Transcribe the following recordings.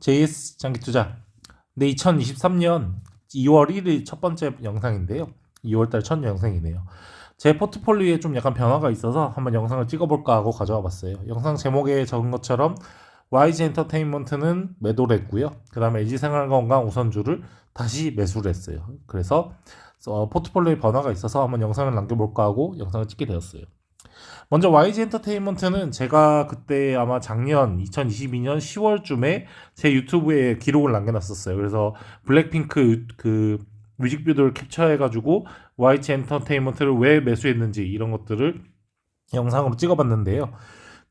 JS 장기 투자. 네, 2023년 2월 1일 첫 번째 영상인데요. 2월달 첫 영상이네요. 제 포트폴리오에 좀 약간 변화가 있어서 한번 영상을 찍어볼까 하고 가져와 봤어요. 영상 제목에 적은 것처럼 YG 엔터테인먼트는 매도를 했고요. 그 다음에 LG생활건강 우선주를 다시 매수를 했어요. 그래서 어, 포트폴리오에 변화가 있어서 한번 영상을 남겨볼까 하고 영상을 찍게 되었어요. 먼저 YG 엔터테인먼트는 제가 그때 아마 작년 2022년 10월쯤에 제 유튜브에 기록을 남겨놨었어요. 그래서 블랙핑크 그 뮤직비디오를 캡처해가지고 YG 엔터테인먼트를 왜 매수했는지 이런 것들을 영상으로 찍어봤는데요.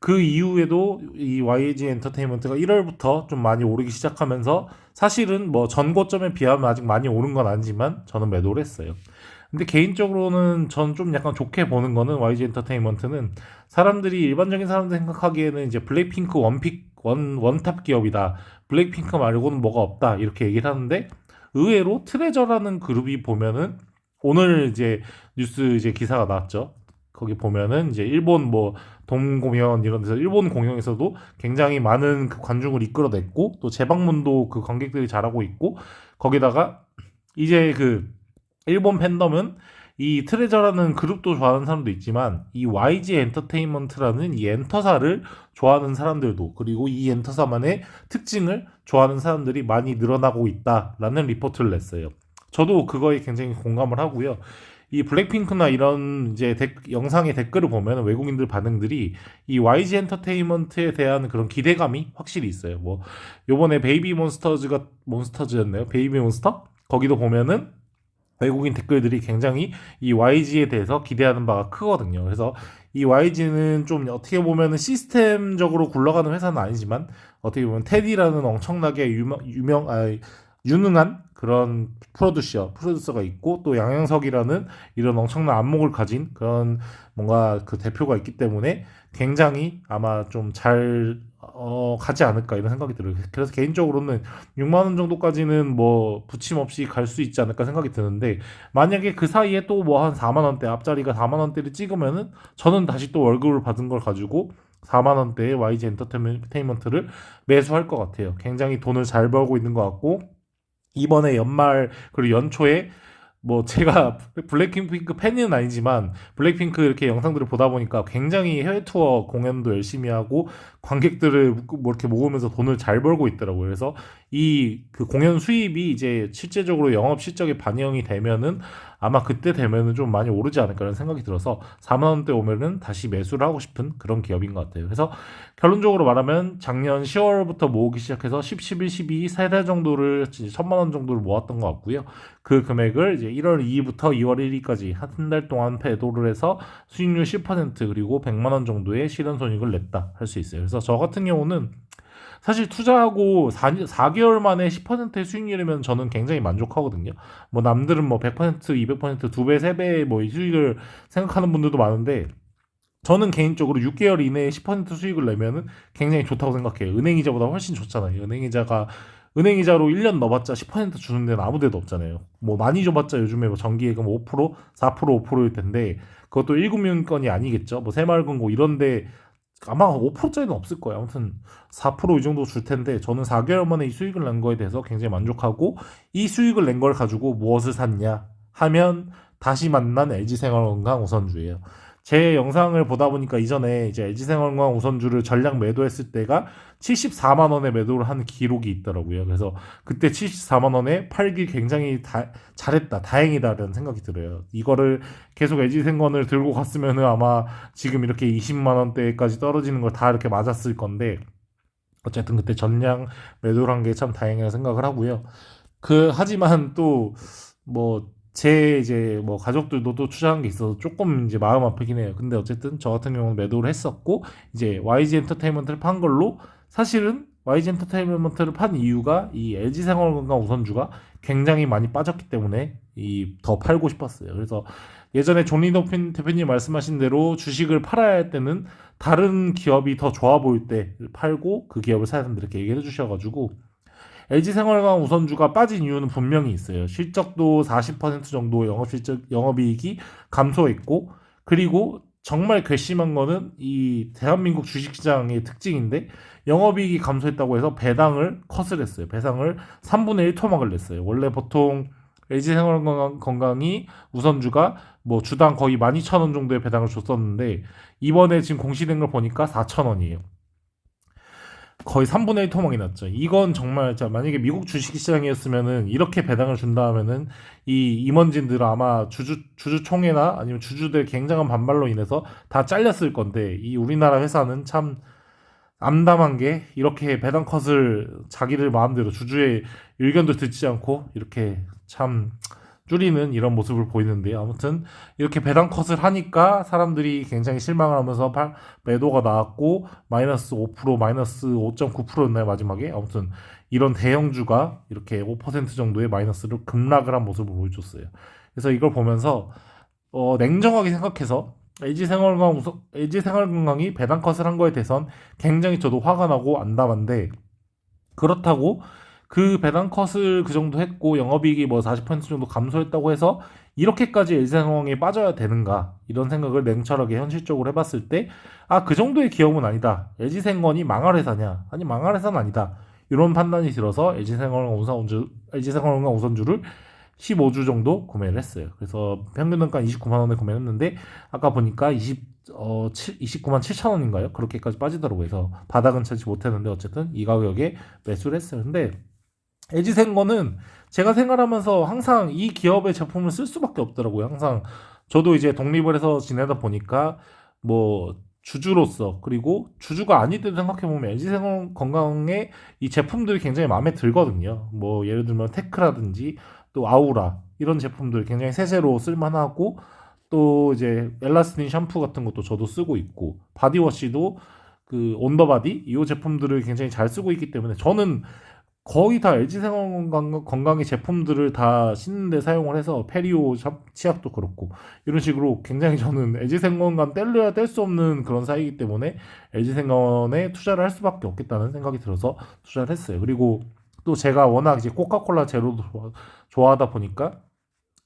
그 이후에도 이 YG 엔터테인먼트가 1월부터 좀 많이 오르기 시작하면서 사실은 뭐 전고점에 비하면 아직 많이 오른 건 아니지만 저는 매도를 했어요. 근데 개인적으로는 전 좀 약간 좋게 보는 거는 YG 엔터테인먼트는 사람들이 일반적인 사람들 생각하기에는 이제 블랙핑크 원픽 원 원탑 기업이다. 블랙핑크 말고는 뭐가 없다. 이렇게 얘기를 하는데 의외로 트레저라는 그룹이 보면은 오늘 이제 뉴스 이제 기사가 나왔죠. 거기 보면은 이제 일본 뭐 동공연 이런 데서 일본 공연에서도 굉장히 많은 그 관중을 이끌어냈고 또 재방문도 그 관객들이 잘하고 있고 거기다가 이제 그 일본 팬덤은 이 트레저라는 그룹도 좋아하는 사람도 있지만 이 YG 엔터테인먼트라는 이 엔터사를 좋아하는 사람들도 그리고 이 엔터사만의 특징을 좋아하는 사람들이 많이 늘어나고 있다라는 리포트를 냈어요. 저도 그거에 굉장히 공감을 하고요. 이 블랙핑크나 이런 이제 댓- 영상의 댓글을 보면 외국인들 반응들이 이 YG 엔터테인먼트에 대한 그런 기대감이 확실히 있어요. 뭐 요번에 베이비 몬스터즈가 몬스터즈였나요? 베이비 몬스터? 거기도 보면은 외국인 댓글들이 굉장히 이 YG에 대해서 기대하는 바가 크거든요. 그래서 이 YG는 좀 어떻게 보면은 시스템적으로 굴러가는 회사는 아니지만 어떻게 보면 테디라는 엄청나게 유명, 유명 아, 유능한 그런 프로듀서 프로듀서가 있고 또 양양석이라는 이런 엄청난 안목을 가진 그런 뭔가 그 대표가 있기 때문에 굉장히 아마 좀 잘 어, 가지 않을까 이런 생각이 들어요. 그래서 개인적으로는 6만 원 정도까지는 뭐 부침 없이 갈 수 있지 않을까 생각이 드는데 만약에 그 사이에 또 뭐 한 4만 원대 앞자리가 4만 원대를 찍으면은 저는 다시 또 월급을 받은 걸 가지고 4만 원대의 YG 엔터테인먼트를 매수할 것 같아요. 굉장히 돈을 잘 벌고 있는 것 같고 이번에 연말 그리고 연초에 뭐 제가 블랙핑크 팬은 아니지만 블랙핑크 이렇게 영상들을 보다 보니까 굉장히 해외 투어 공연도 열심히 하고 관객들을 뭐 이렇게 모으면서 돈을 잘 벌고 있더라고요. 그래서 이 그 공연 수입이 이제 실제적으로 영업 실적에 반영이 되면은 아마 그때 되면은 좀 많이 오르지 않을까라는 생각이 들어서 4만 원대 오면은 다시 매수를 하고 싶은 그런 기업인 것 같아요. 그래서 결론적으로 말하면 작년 10월부터 모으기 시작해서 10, 11, 12세달 정도를 천만 원 정도를 모았던 것 같고요. 그 금액을 이제 1월 2일부터 2월 1일까지 한 달 동안 배도를 해서 수익률 10% 그리고 100만 원 정도의 실현 손익을 냈다 할 수 있어요. 그래서 저 같은 경우는 사실 투자하고 4, 4개월 만에 10%의 수익률이면 저는 굉장히 만족하거든요. 뭐 남들은 뭐 100%, 200%, 2배, 3배의 뭐 수익을 생각하는 분들도 많은데 저는 개인적으로 6개월 이내에 10% 수익을 내면은 굉장히 좋다고 생각해요. 은행 이자보다 훨씬 좋잖아요. 은행 이자가 은행 이자로 1년 넣어봤자 10% 주는 데는 아무 데도 없잖아요. 뭐 많이 줘봤자 요즘에 뭐 정기예금 5%, 4%, 5%일 텐데 그것도 1금융권이 아니겠죠. 뭐 새마을금고 이런데 아마 5%짜리는 없을 거예요. 아무튼 4%이 정도 줄 텐데 저는 4개월 만에 이 수익을 낸 거에 대해서 굉장히 만족하고 이 수익을 낸 걸 가지고 무엇을 샀냐 하면 다시 만난 LG생활건강 우선주예요. 제 영상을 보다 보니까 이전에 이제 LG생활건강 우선주를 전량 매도했을 때가 74만 원에 매도를 한 기록이 있더라고요. 그래서 그때 74만 원에 팔기 굉장히 다, 잘했다, 다행이다라는 생각이 들어요. 이거를 계속 LG생건을 들고 갔으면은 아마 지금 이렇게 20만 원대까지 떨어지는 걸 다 이렇게 맞았을 건데 어쨌든 그때 전량 매도를 한 게 참 다행이라는 생각을 하고요. 그 하지만 또뭐 제 이제 뭐 가족들도 또 투자한 게 있어서 조금 이제 마음 아프긴 해요. 근데 어쨌든 저 같은 경우는 매도를 했었고 이제 YG 엔터테인먼트를 판 걸로 사실은 YG 엔터테인먼트를 판 이유가 이 LG 생활건강 우선주가 굉장히 많이 빠졌기 때문에 이 더 팔고 싶었어요. 그래서 예전에 존리 도핀 대표님 말씀하신 대로 주식을 팔아야 할 때는 다른 기업이 더 좋아 보일 때 팔고 그 기업을 사야 된다 이렇게 얘기를 해주셔가지고 LG 생활관 우선주가 빠진 이유는 분명히 있어요. 실적도 40% 정도 영업 실적 영업이익이 감소했고 그리고 정말 괘씸한 거는 이 대한민국 주식시장의 특징인데 영업이익이 감소했다고 해서 배당을 컷을 했어요. 배당을 3분의 1 토막을 냈어요. 원래 보통 LG생활건강이 우선주가 뭐 주당 거의 12,000원 정도의 배당을 줬었는데 이번에 지금 공시된 걸 보니까 4,000원이에요. 거의 3분의 1 토막이 났죠. 이건 정말 자 만약에 미국 주식시장이었으면은 이렇게 배당을 준다 하면은 이 임원진들 아마 주주 주주총회나 아니면 주주들 굉장한 반발로 인해서 다 잘렸을 건데 이 우리나라 회사는 참 암담한 게 이렇게 배당 컷을 자기들 마음대로 주주의 의견도 듣지 않고 이렇게 참 줄이는 이런 모습을 보이는데요. 아무튼 이렇게 배당 컷을 하니까 사람들이 굉장히 실망을 하면서 팔- 매도가 나왔고 마이너스 5% 마이너스 5.9%였나요 마지막에 아무튼 이런 대형주가 이렇게 5% 정도의 마이너스를 급락을 한 모습을 보여줬어요. 그래서 이걸 보면서 어, 냉정하게 생각해서 LG 생활건강 LG 생활건강이 배당 컷을 한 거에 대해선 굉장히 저도 화가 나고 안담한데 그렇다고 그 배당 컷을 그 정도 했고 영업이익이 뭐 40% 정도 감소했다고 해서 이렇게까지 LG생활이 빠져야 되는가 이런 생각을 냉철하게 현실적으로 해봤을 때 아 그 정도의 기업은 아니다 LG생건이 망할 회사냐 아니 망할 회사는 아니다 이런 판단이 들어서 LG생활건강 우선주 LG생활건강 우선주를 15주 정도 구매를 했어요. 그래서 평균 단가 29만 원에 구매를 했는데 아까 보니까 20 어, 7, 29만 7천 원인가요? 그렇게까지 빠지더라고요. 그래서 바닥은 찾지 못했는데 어쨌든 이 가격에 매수를 했어요. 근데 LG생거는 제가 생활하면서 항상 이 기업의 제품을 쓸 수밖에 없더라고요. 항상 저도 이제 독립을 해서 지내다 보니까 뭐 주주로서 그리고 주주가 아니더라도 생각해보면 LG생활 건강의 이 제품들이 굉장히 마음에 들거든요. 뭐 예를 들면 테크라든지 또 아우라 이런 제품들 굉장히 세제로 쓸만하고 또 이제 엘라스틴 샴푸 같은 것도 저도 쓰고 있고 바디워시도 그 온더바디 이 제품들을 굉장히 잘 쓰고 있기 때문에 저는 거의 다 LG 생활건강 건강의 제품들을 다 씻는데 사용을 해서 페리오 샴- 치약도 그렇고 이런 식으로 굉장히 저는 LG 생건강 뗄래야 뗄 수 없는 그런 사이기 때문에 LG 생건에 투자를 할 수밖에 없겠다는 생각이 들어서 투자를 했어요. 그리고 또 제가 워낙 이제 코카콜라 제로도 좋아- 좋아하다 보니까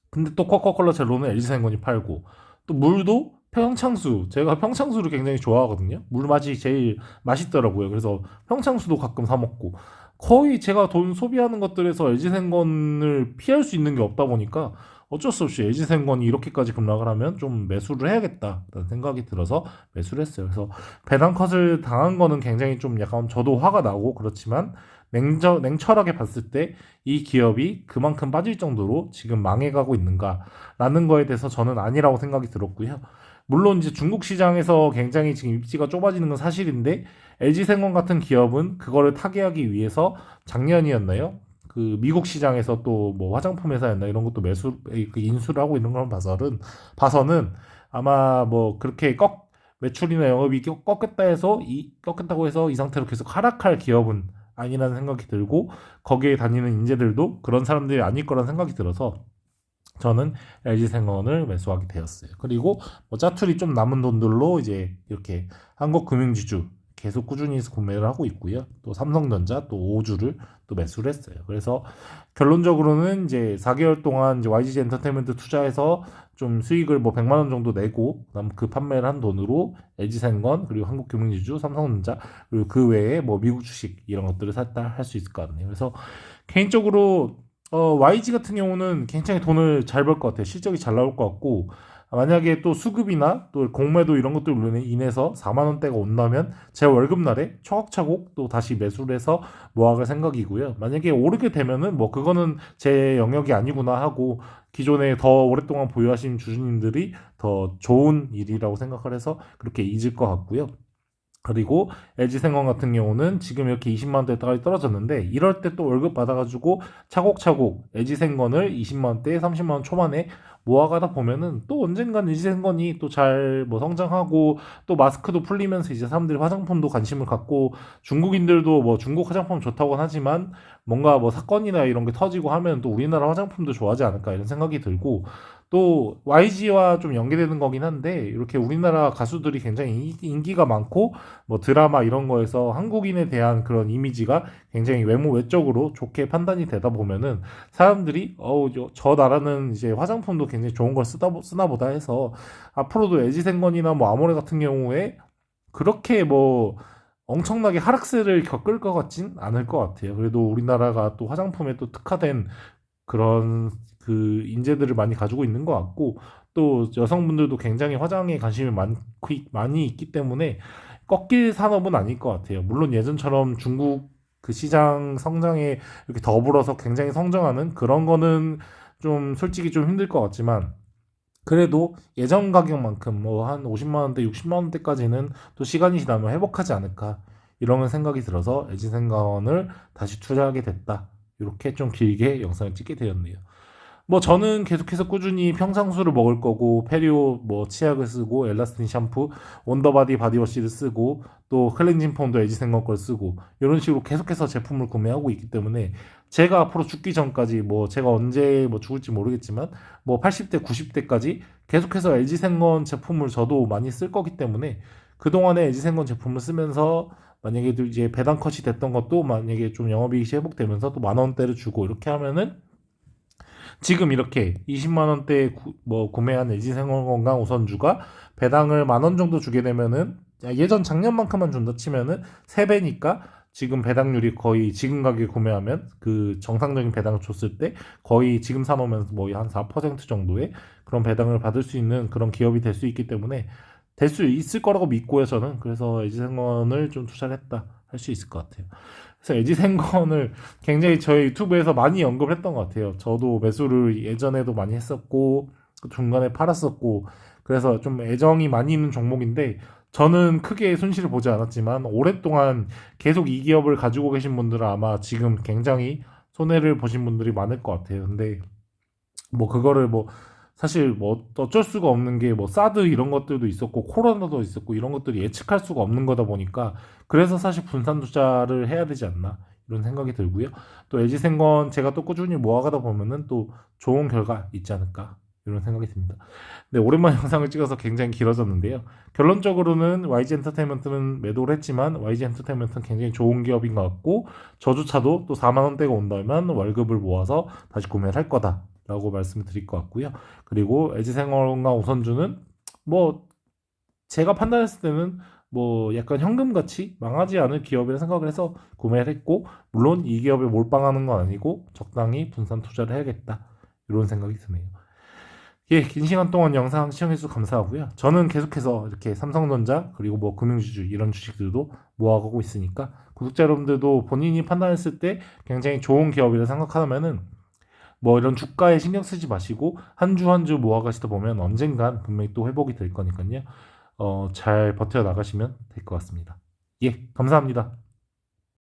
근데 또 코카콜라 제로는 LG 생건이 팔고 또 물도 평창수 제가 평창수를 굉장히 좋아하거든요. 물 맛이 제일 맛있더라고요. 그래서 평창수도 가끔 사 먹고 거의 제가 돈 소비하는 것들에서 LG생건을 피할 수 있는 게 없다 보니까 어쩔 수 없이 LG생건이 이렇게까지 급락을 하면 좀 매수를 해야겠다라는 생각이 들어서 매수를 했어요. 그래서 배당 컷을 당한 거는 굉장히 좀 약간 저도 화가 나고 그렇지만 냉저, 냉철하게 봤을 때 이 기업이 그만큼 빠질 정도로 지금 망해가고 있는가라는 거에 대해서 저는 아니라고 생각이 들었고요. 물론 이제 중국 시장에서 굉장히 지금 입지가 좁아지는 건 사실인데 LG생건 같은 기업은 그거를 타개하기 위해서 작년이었나요? 그 미국 시장에서 또 뭐 화장품 회사였나 이런 것도 매수 그 인수를 하고 있는 걸 봐서는 봐서는 아마 뭐 그렇게 꺾 매출이나 영업이 꺾- 꺾였다 해서 이 꺾였다고 해서 이 상태로 계속 하락할 기업은 아니라는 생각이 들고 거기에 다니는 인재들도 그런 사람들이 아닐 거라는 생각이 들어서 저는 LG생건을 매수하게 되었어요. 그리고 뭐 짜투리 좀 남은 돈들로 이제 이렇게 한국금융지주 계속 꾸준히 구매를 하고 있고요. 또 삼성전자 또 5주를 또 매수를 했어요. 그래서 결론적으로는 이제 4개월 동안 이제 YG 엔터테인먼트 투자해서 좀 수익을 뭐 100만 원 정도 내고 그다음 그 판매를 한 돈으로 LG생건 그리고 한국금융지주 삼성전자 그리고 그 외에 뭐 미국 주식 이런 것들을 샀다 할 수 있을 것 같네요. 그래서 개인적으로 어, YG 같은 경우는 굉장히 돈을 잘 벌 것 같아요. 실적이 잘 나올 것 같고 만약에 또 수급이나 또 공매도 이런 것들로 인해서 4만 원대가 온다면 제 월급 날에 차곡차곡 또 다시 매수를 해서 모아갈 생각이고요. 만약에 오르게 되면은 뭐 그거는 제 영역이 아니구나 하고 기존에 더 오랫동안 보유하신 주주님들이 더 좋은 일이라고 생각을 해서 그렇게 잊을 것 같고요. 그리고 LG생건 같은 경우는 지금 이렇게 20만 원대까지 떨어졌는데 이럴 때 또 월급 받아가지고 차곡차곡 LG생건을 20만 원대, 30만 원 초반에 모아가다 보면은 또 언젠간 LG생건이 또 잘 뭐 성장하고 또 마스크도 풀리면서 이제 사람들이 화장품도 관심을 갖고 중국인들도 뭐 중국 화장품 좋다고 하지만 뭔가 뭐 사건이나 이런 게 터지고 하면 또 우리나라 화장품도 좋아하지 않을까 이런 생각이 들고 또 YG와 좀 연계되는 거긴 한데 이렇게 우리나라 가수들이 굉장히 인- 인기가 많고 뭐 드라마 이런 거에서 한국인에 대한 그런 이미지가 굉장히 외모 외적으로 좋게 판단이 되다 보면은 사람들이 어우 저, 저 나라는 이제 화장품도 굉장히 좋은 걸 쓰다 보- 쓰나 보다 해서 앞으로도 에지생건이나 뭐 아모레 같은 경우에 그렇게 뭐 엄청나게 하락세를 겪을 것 같진 않을 것 같아요. 그래도 우리나라가 또 화장품에 또 특화된 그런 그 인재들을 많이 가지고 있는 것 같고 또 여성분들도 굉장히 화장에 관심이 많, 많이 있기 때문에 꺾일 산업은 아닐 것 같아요. 물론 예전처럼 중국 그 시장 성장에 이렇게 더불어서 굉장히 성장하는 그런 거는 좀 솔직히 좀 힘들 것 같지만 그래도 예전 가격만큼 뭐 한 50만 원대, 60만 원대까지는 또 시간이 지나면 회복하지 않을까 이런 생각이 들어서 에지생가원을 다시 투자하게 됐다. 이렇게 좀 길게 영상을 찍게 되었네요. 뭐 저는 계속해서 꾸준히 평상수를 먹을 거고 페리오 뭐 치약을 쓰고 엘라스틴 샴푸, 원더바디 바디워시를 쓰고 또 클렌징 폼도 에지생건 걸 쓰고 이런 식으로 계속해서 제품을 구매하고 있기 때문에 제가 앞으로 죽기 전까지 뭐 제가 언제 뭐 죽을지 모르겠지만 뭐 80대, 90대까지 계속해서 LG생건 제품을 저도 많이 쓸 거기 때문에 그동안에 LG생건 제품을 쓰면서 만약에 또 이제 배당 컷이 됐던 것도 만약에 좀 영업이익이 회복되면서 또 만 원대를 주고 이렇게 하면은 지금 이렇게 20만 원대 뭐 구매한 LG생건 건강 우선주가 배당을 만 원 정도 주게 되면은 예전 작년만큼만 준다 치면은 3배니까 지금 배당률이 거의 지금 가격에 구매하면 그 정상적인 배당을 줬을 때 거의 지금 사놓으면 뭐한4% 정도의 그런 배당을 받을 수 있는 그런 기업이 될 수 있기 때문에 될 수 있을 거라고 믿고요 저는. 그래서 에지생건을 좀 투자를 했다 할 수 있을 것 같아요 그래서 에지생건을 굉장히 저희 유튜브에서 많이 언급을 했던 것 같아요 저도 매수를 예전에도 많이 했었고 중간에 팔았었고 그래서 좀 애정이 많이 있는 종목인데 저는 크게 손실을 보지 않았지만 오랫동안 계속 이 기업을 가지고 계신 분들은 아마 지금 굉장히 손해를 보신 분들이 많을 것 같아요. 근데 뭐 그거를 뭐 사실 뭐 어쩔 수가 없는 게 뭐 사드 이런 것들도 있었고 코로나도 있었고 이런 것들이 예측할 수가 없는 거다 보니까 그래서 사실 분산 투자를 해야 되지 않나 이런 생각이 들고요. 또 LG생건 제가 또 꾸준히 모아가다 보면은 또 좋은 결과 있지 않을까 이런 생각이 듭니다. 네, 오랜만에 영상을 찍어서 굉장히 길어졌는데요. 결론적으로는 YG 엔터테인먼트는 매도를 했지만 YG 엔터테인먼트는 굉장히 좋은 기업인 것 같고 저조차도 또 4만 원대가 온다면 월급을 모아서 다시 구매를 할 거다 라고 말씀을 드릴 것 같고요. 그리고 LG생활과 우선주는 뭐 제가 판단했을 때는 뭐 약간 현금같이 망하지 않을 기업이라 생각을 해서 구매를 했고 물론 이 기업에 몰빵하는 건 아니고 적당히 분산 투자를 해야겠다 이런 생각이 드네요. 예, 긴 시간 동안 영상 시청해주셔서 감사하고요. 저는 계속해서 이렇게 삼성전자 그리고 뭐 금융주주 이런 주식들도 모아가고 있으니까 구독자 여러분들도 본인이 판단했을 때 굉장히 좋은 기업이라 생각하면은 뭐 이런 주가에 신경 쓰지 마시고 한 주 한 주 모아가시다 보면 언젠간 분명히 또 회복이 될 거니까요. 어, 잘 버텨 나가시면 될 것 같습니다. 예, 감사합니다.